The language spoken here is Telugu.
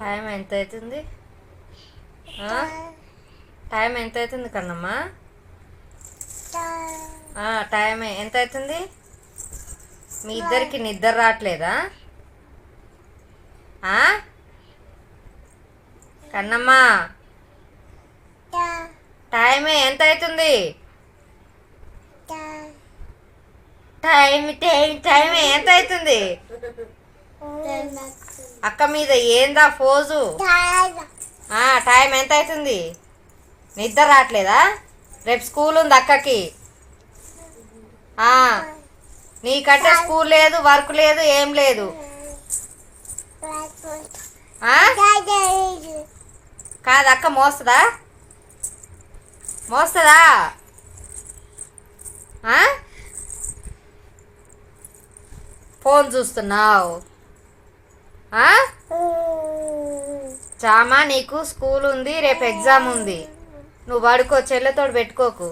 టైం ఎంత అవుతుంది? టైం. ఎంత అవుతుంది కన్నమ్మా? టైం. ఎంత అవుతుంది మీ ఇద్దరికి నిద్ర రావట్లేదా? కన్నమ్మా. టైం. ఎంత అవుతుంది టైం. టైం టైం ఎంత అవుతుంది అక్క మీద ఏందా ఫోజు? టైం ఎంత అవుతుంది నిద్ర రావట్లేదా? రేపు స్కూల్ ఉంది అక్కకి. నీకంటే స్కూల్ లేదు వర్క్ లేదు ఏం లేదు. కాదు అక్క మోస్తుందా? మోస్తుందా? ఫోన్ చూస్తున్నావు. చామా నీకు స్కూల్ ఉంది రేపు ఎగ్జామ్ ఉంది. నువ్వు పడుకో చెల్లెతోడు పెట్టుకోకు.